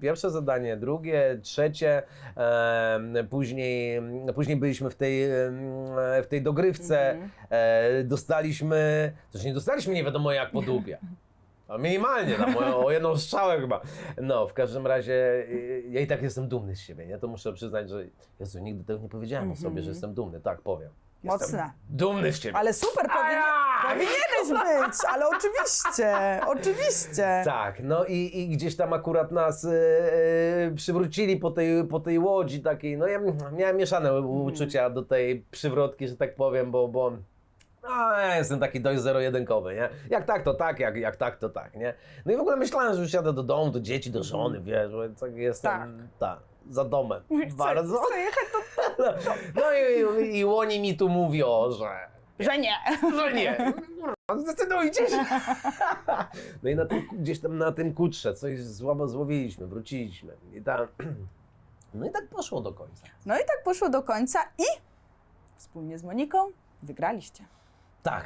Pierwsze zadanie, drugie, trzecie, em, później, później byliśmy w tej, em, w tej dogrywce, e, dostaliśmy, też nie dostaliśmy nie wiadomo jak po dupie. A minimalnie, tam o, o jedną strzałę chyba. No, w każdym razie y, ja i tak jestem dumny z siebie, nie? To muszę przyznać, że Jezu, nigdy tego nie powiedziałem o sobie, że jestem dumny. Tak, powiem. Jestem Mocne. dumny z ciebie. Ale super, powinien, powinieneś być, ale oczywiście, oczywiście. Tak, no i, i gdzieś tam akurat nas e, e, przywrócili po tej, po tej łodzi takiej, no ja miałem mieszane u- uczucia do tej przywrotki, że tak powiem, bo, bo no, ja jestem taki dość zero-jedynkowy, nie? Jak tak, to tak, jak, jak tak, to tak, nie? No i w ogóle myślałem, że już jadę do domu, do dzieci, do żony, wiesz, bo tak jestem, Tak. tak, za domem, bardzo. Chcę jechać do... No i, i łoni mi tu mówią, że Że nie. że nie. Kurwa, Zdecydujcie się. No i na tym, gdzieś tam na tym kutrze coś słabo złowiliśmy, wróciliśmy. I tam, no i tak poszło do końca. No i tak poszło do końca i wspólnie z Moniką wygraliście. Tak,